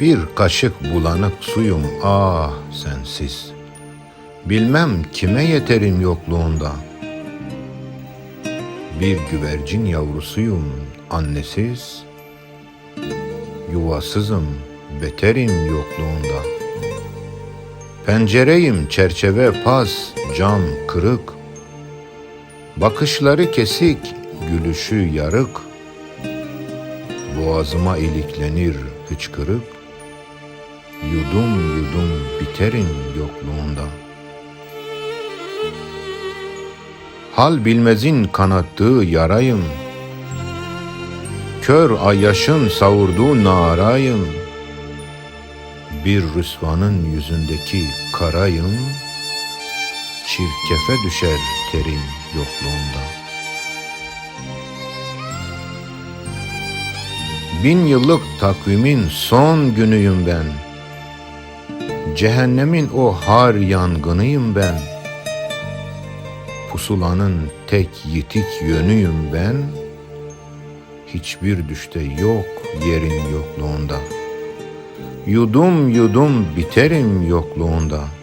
Bir kaşık bulanık suyum ah sensiz. Bilmem kime yeterim yokluğunda. Bir güvercin yavrusuyum annesiz. Yuvasızım beterim yokluğunda. Pencereyim çerçeve pas, cam kırık. Bakışları kesik, gülüşü yarık. Boğazıma iliklenir hıçkırık. Yudum yudum biterim yokluğunda. Hal bilmezin kanattığı yarayım. Kör ayyaşın savurduğu narayım. Bir rüsvanın yüzündeki karayım. Çirkefe düşer terim yokluğunda. Bin yıllık takvimin son günüyüm ben. Cehennemin o har yangınıyım ben. Pusulanın tek yitik yönüyüm ben. Hiçbir düşte yok yerin yokluğunda. Yudum yudum biterim yokluğunda.''